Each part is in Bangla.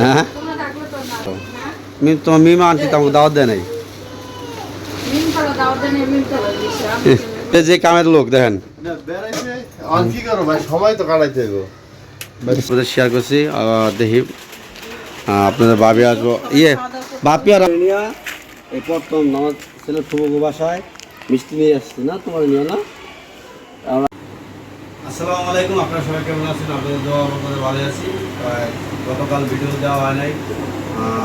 হ্যাঁ? তোমার তোমাকে দাওয়াত নাই। যে কামের লোক, দেখেন। শেয়ার করছি দেখি আপনাদের ভাবি আসব। ইয়ে বাপি আর প্রথম আমার ছেলে ঠুবকু বাসায়, মিষ্টি নিয়ে আসছে না, তোমার নিয়ে না? আসসালামু আলাইকুম, আপনারা সবাই কেমন আছেন? আপনাদের দোয়া আপনাদের ভালো আছি। গতকাল ভিডিও দেওয়া হয় নাই।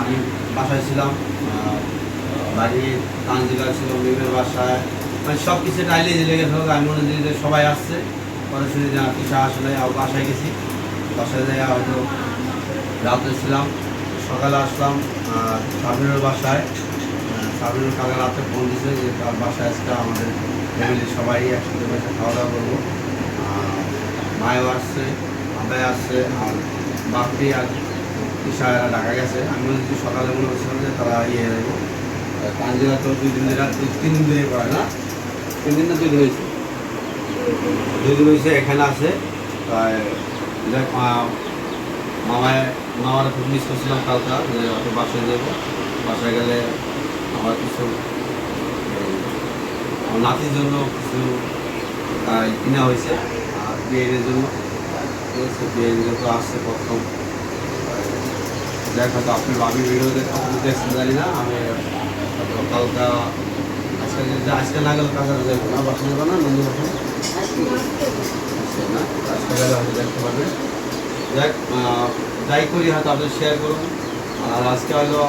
আমি বাসায় ছিলাম। বাড়ি তানজিলা ছিল, মিমের বাসায়। মানে সব কিছু টাইলে লেগে থাকল আমি মনে যে সবাই আসছে। পরে শুনে যে কিছু আসলে বাসায় গেছি। বাসায় যাই হয়তো রাতে ছিলাম, সকালে আসলাম। সাবিরের বাসায়। সাবিরের কালকে রাতে ফোন দিছে যে তার বাসায় আজকে আমাদের ফ্যামিলির সবাই একসাথে বসে খাওয়া দাওয়া করব। মায়ও আসছে আব্বাই আসছে, আর বাপি আর ইশারা ঢাকা গেছে। আমি মনে হচ্ছে সকালে মনে করছিলাম যে তারা ইয়ে যাব। তানজিলা তো দুই দিন দুই তিন দিন ধরে করে না? তিন দিন না দুই দিন হয়েছে? দুই দিন হয়েছে, এখানে আছে। তাই মামায় মামার খুব মিস করছিলাম কালকা, যে অত বাসায় যাব। বাসায় গেলে আমার কিছু নাতির জন্য কিছু কিনা হয়েছে। বিয়ের জন্য। ঠিক আছে আসছে প্রথম। দেখ হয়তো আপনি বাবি ভিডিও দেখছেন জানি না, আমি কালকা আজকে আজকে না গেলে কাজে যাব না বাসা যাব না নন্দু বাসা না, আজকে দেখতে পারবেন দেখ যাই করি, হয়তো আপনি শেয়ার করুন। আর আজকে হয়তো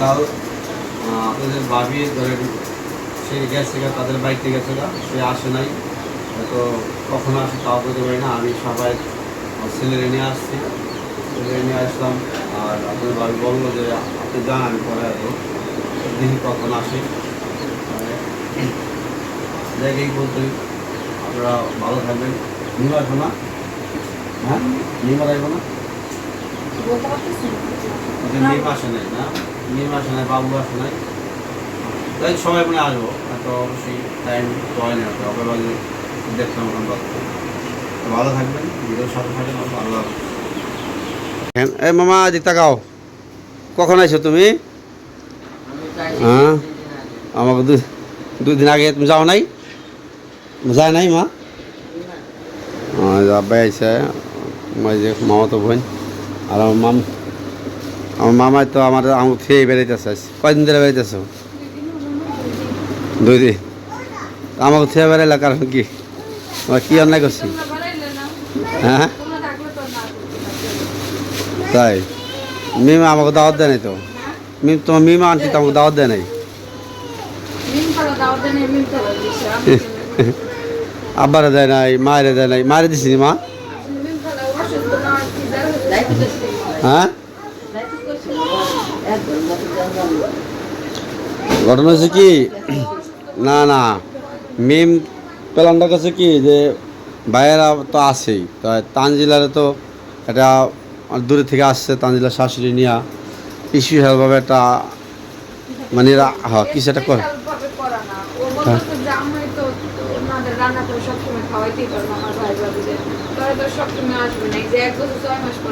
কাল আপনাদের ভাবি ধরেন সে গেছে গা, তাদের বাড়িতে গেছে গা, সে আসে নাই। হয়তো কখনো আসে তাও করতে পারি না আমি সবাই ছেলেরে নিয়ে আসছি। ছেলেরে নিয়ে আসলাম আর আপনাদের ভাবি বলল যে আপনি যান আমি পরে আসব। দেখি কখন আসি। জায়গায় বলতে আপনারা ভালো থাকবেন। নিম আসব না? হ্যাঁ? নিম আসব না। নিম আসে নাই না? নিম আসে নাই বাবু আসে নাই। তাই সবাই মনে আসব। তো অবশ্যই টাইম তো হয় না আপনারা দেখলাম এখন ভালো থাকবেন ভিডিওর সাথে থাকেন ভালো লাগবে। এই মামা দিক তাকাও কখন আইছো তুমি? হ্যাঁ আমাকে দুই দিন আগে তুমি যাও নাই? যায় নাই মা? আব্বাই আইসে আমার যে মামা তো বোন। আর আমার মাম আমার মামাই তো আমার আমাকে খেয়ে বেড়াইতেছে কয়দিন ধরে বেড়াইতেছ? দুই আমাকে খেয়ে বেড়াইলা কারণ কি? আমার কি অন্যায় করছি? হ্যাঁ? তাই? মিমা আমাকে দাওয়াত দেয় নাই তো? মিম, তোমার মিমা আনছি তো আমাকে দাওয়াত দেয় নাই? আব্বারে দেয় নাই, মায়েরে দেয় নাই। মায়েরে দিছিনি মা? হ্যাঁ? ঘটনা হচ্ছে কি? না না মেম প্ল্যানটা কাছে কি যে ভাইয়েরা তো আছেই তো তানজিলারে তো এটা দূরে থেকে আসছে তানজিলার শাশুড়ি নিয়া স্পেশালভাবে একটা মানে হ্যাঁ কিছু একটা করে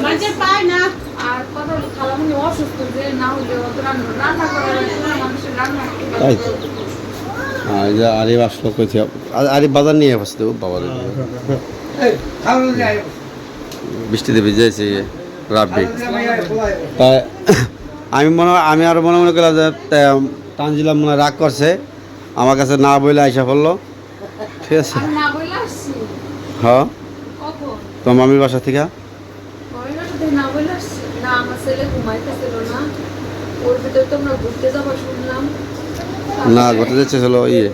মাঝে পায় না আর কথা হলো খালামুনি অসুস্থ যে না হলে অত রান্না রান্না করার মানুষের রান্না তাই তো। হ্যাঁ যে আরিফ আসলো কইতে আরিফ বাজার নিয়ে আসছে ও বাবা রে। বৃষ্টিতে ভিজেছে রাব্বি। তাই আমি মনে আমি আরও মনে মনে করলাম যে তে- তানজিলা মনে রাগ করছে। আমার কাছে না বইলে আইসা পড়ল। ঠিক আছে। হ্যাঁ। তো মামির বাসা থেকে? না আমার ছেলে ঘুমাইতেছিল না। ওর ভিতরে তোমরা ঘুরতে যাব শুনলাম। না ঘটে যাচ্ছে হলো ইয়ে।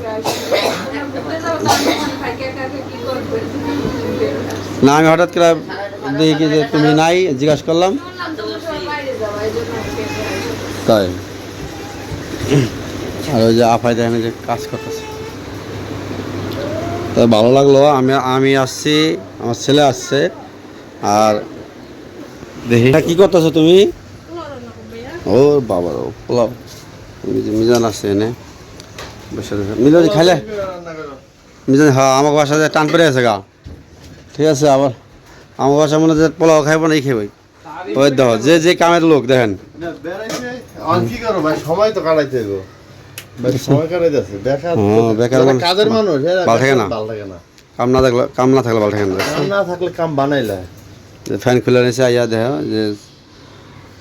না আমি হঠাৎ করে দেখি যে তুমি নাই জিজ্ঞাসা করলাম। তাই। আর ওই যে আফাই দেখেন যে কাজ করতেছে। তো ভালো লাগল আমি আমি আসছি আমার ছেলে আসছে আর দেখি এটা কি করতেছো তুমি? ও বাবা ও পোলাও। মিজ- মিজান আসছে এনে। বসে খাইলে? মিজান হ্যাঁ আমাকে বাসা টান পড়ে আছে গা। ঠিক আছে আবার আমার বাসা মনে হচ্ছে পোলাও খাইব না এই খেয়ে ওই দেখো যে যে কামের লোক দেখেন। সময় তো কাটাইতে হ্যাঁ, কাম না থাকলে কাম না থাকলে ভালো না। থাকলে কাম বানাইলা। ফ্যান খুলে নিয়েছে আইয়া যে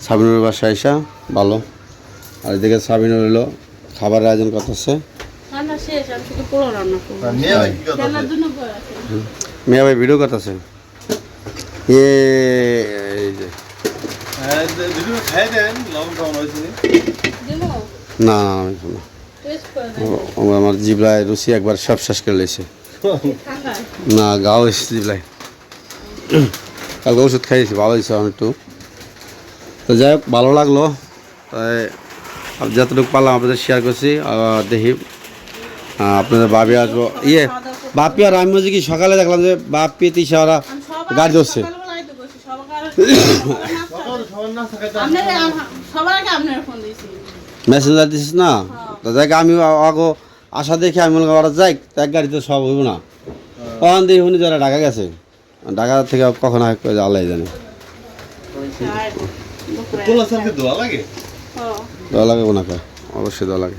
সাবিনুর বাসা আইসা ভালো। আর এদিকে সাবিনুর হলো খাবারের আয়োজন করতেছে। রান্না শেষ আমি শুধু পোলাও রান্না করব। ভাই কি কথা রান্নার আছে? জন্য মেয়া ভাই ভিডিও এ এই যে। হ্যাঁ, না? না আমার জিবলায় রুচি একবার সব শেষ করে লেছে না গাও এসে জিবলায়। কালকে ওষুধ খাইয়েছি ভালো হয়েছে একটু। তো যাই হোক ভালো লাগল। তাই যতটুকু পারলাম আপনাদের শেয়ার করছি দেখি আপনাদের বাপি আসব। ইয়ে বাপি আর আমি বলছি কি সকালে দেখলাম যে বাপি তিসা ওরা গাড়ি ধরছে। মেসেঞ্জার দিছিস না? তো দেখ আমি আগো আশা দেখে আমি মনে করি ওরা যাই এক গাড়িতে সব হইব না। ওখান দিয়ে উনি যারা ঢাকা গেছে। ঢাকা থেকে কখন হয় আল্লাহ জানে। দোয়া লাগে? হ্যাঁ। দেওয়া লাগে ওনাকে অবশ্যই দেওয়া লাগে।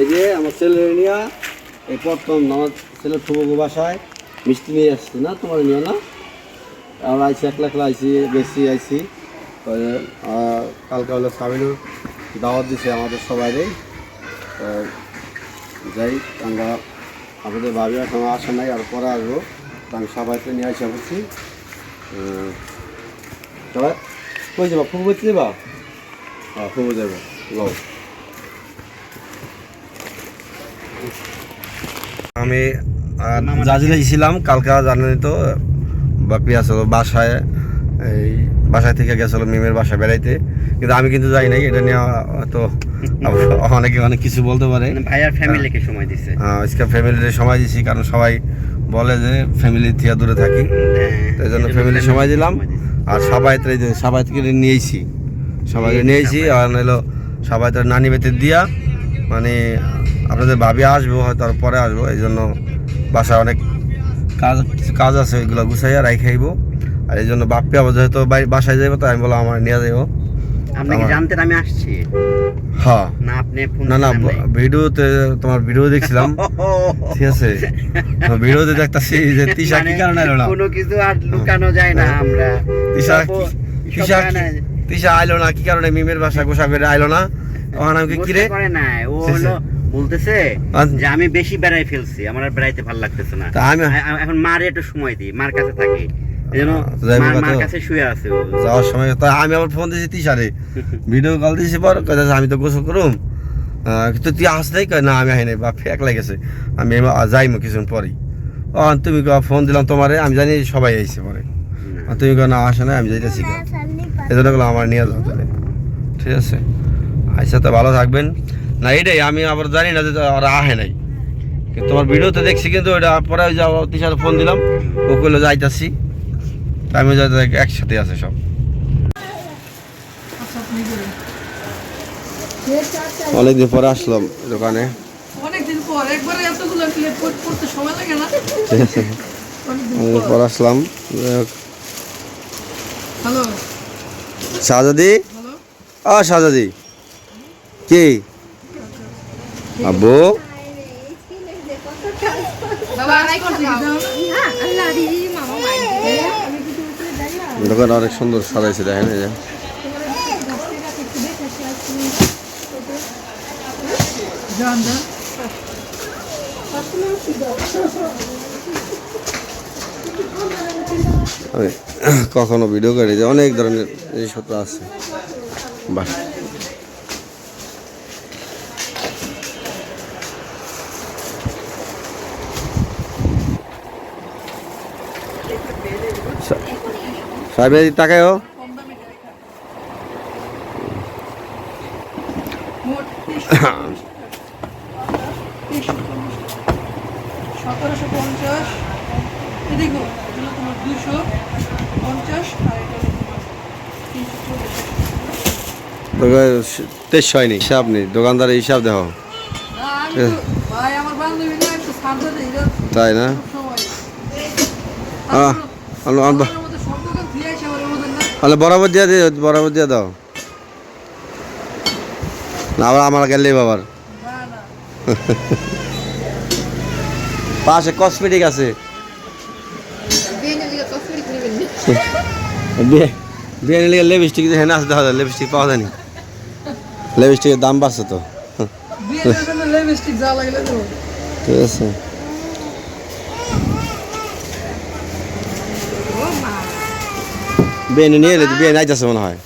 এই যে আমার ছেলে নিয়ে, এই প্রথম আমার ছেলের ফুবু বাসায়, মিষ্টি নিয়ে আসছে না, তোমার নিয়ে না? আমরা আইসি একলা একলা আইসি বেশি আইসি কালকে হলো সাবিনুর দাওয়াত দিছে আমাদের সবাইরে। যাই, আমরা আমাদের ভাবি এখন আসা নাই, আর পরে আসব। আমি সবাইকে নিয়ে আসা করছি সবাই, কই যাবা? বলতে যাবা? হ্যাঁ ফুবু যাব লও আমি জাজিলে ছিলাম কালকে জানেন তো বাপি আসলো বাসায় এই বাসায় থেকে গেছিল মিমের বাসায় বেড়াইতে কিন্তু আমি কিন্তু যাই নাই এটা নিয়ে তো অনেকে অনেক কিছু বলতে পারে। মানে ভাইয়ার ফ্যামিলিকে সময় দিছে। আজকে ফ্যামিলির সময় দিছি কারণ সবাই বলে যে ফ্যামিলি থেকে দূরে থাকি। তাই জন্য ফ্যামিলির সময় দিলাম। আর সবাই তো সবাই থেকে নিয়েছি। সবাইকে নিয়েছি আর নাহলো সবাই তো নানি বেতে দিয়া মানে আপনাদের ভাবি আসব হয়তো আর পরে আসব এই জন্য বাসায় অনেক কাজ কিছু কাজ আছে ওইগুলো গুছাইয়া রাই খাইবো আর এই জন্য বাপ্পি আবার যেহেতু বাসায় যাইবো তো আমি বললাম আমার নিয়ে যাইবো। আপনি কি জানতেন আমি আসছি? হ্যাঁ। না আপনি না না ভিডিওতে তোমার ভিডিও দেখছিলাম। ঠিক আছে। ভিডিওতে দেখতাছি যে তিশা কি মানে কারণে এলো না? কোনো কিছু আর লুকানো যায় না আমরা। তিশা সব- কি- সব তিশা জানে না। কি- তিশা আইলো না? কি কারণে মিমের বাসা গোসা করে আইলো না? তখন আমি কি রে না ও হলো বলতেছে। যে আমি বেশি বেড়াই ফেলছি আমার আর বেড়াইতে ভালো লাগতেছে না। আমি- এখন মারে একটু সময় দিই মার কাছে থাকি। যাওয়ার সময় তো আমি আবার ফোন দিয়েছি তিশারে। ভিডিও কল দিয়েছি পর আমি তো গোসল করুম। আহ, কিন্তু তুই আস নাই? না আমি আই নাই। বাপ একলা গেছে আমি যাইমো কিছুক্ষণ পরেই। ও তুমি ফোন দিলাম তোমারে আমি জানি সবাই আইছে পরে। তুমি কেন আসে না আমি যাইতেছি এই জন্য আমার নিয়ে যাও তাহলে। ঠিক আছে? আচ্ছা তো ভালো থাকবেন। না এটাই আমি আবার জানি না যে ওরা আহে নাই। তোমার ভিডিওতে দেখছি কিন্তু ওটা পরে ওই যাওয়া তিসার ফোন দিলাম ও কইলো যাইতাছি। আমি একসাথে আছে সব। অনেকদিন পরে আসলাম দোকানে। অনেকদিন পর একবারে এতগুলো ক্লিপ করতে সময় লাগে না। অনেকদিন পর। আসলাম যাই হোক। হ্যালো। শাহজাদি ও শাহজাদি কি? আব্বু? দাদা দোকান অনেক সুন্দর সাজাইছে দেখেন এই যে। কখনো ভিডিও করি যে অনেক ধরনের জিনিসপত্র আছে। বাহ। সাহেব টাকায় ও সতেরোশো হয়নি হিসাব নেই দোকানদারের হিসাব দেখো। তাই না সময় আহ, আনো- আনবা আমার মতো সব দোকান দিয়ে আসে আমার মতো না তাহলে বরাবর দিয়ে দিয়ে বরাবর দিয়ে দাও। না আবার আমার গেলে বাবার। না না? পাশে কসমেটিক আছে লিগে লিপস্টিক হ্যাঁ আছে দেখা যায় লিপস্টিক পাওয়া যায়নি। লিপস্টিকের দাম বাড়ছে তো। বিয়ের জন্য লিপস্টিক যা লাগলে দেবো। ঠিক আছে। বিয়ে নিয়ে এলে বিয়ে নাইতেছে মনে হয়।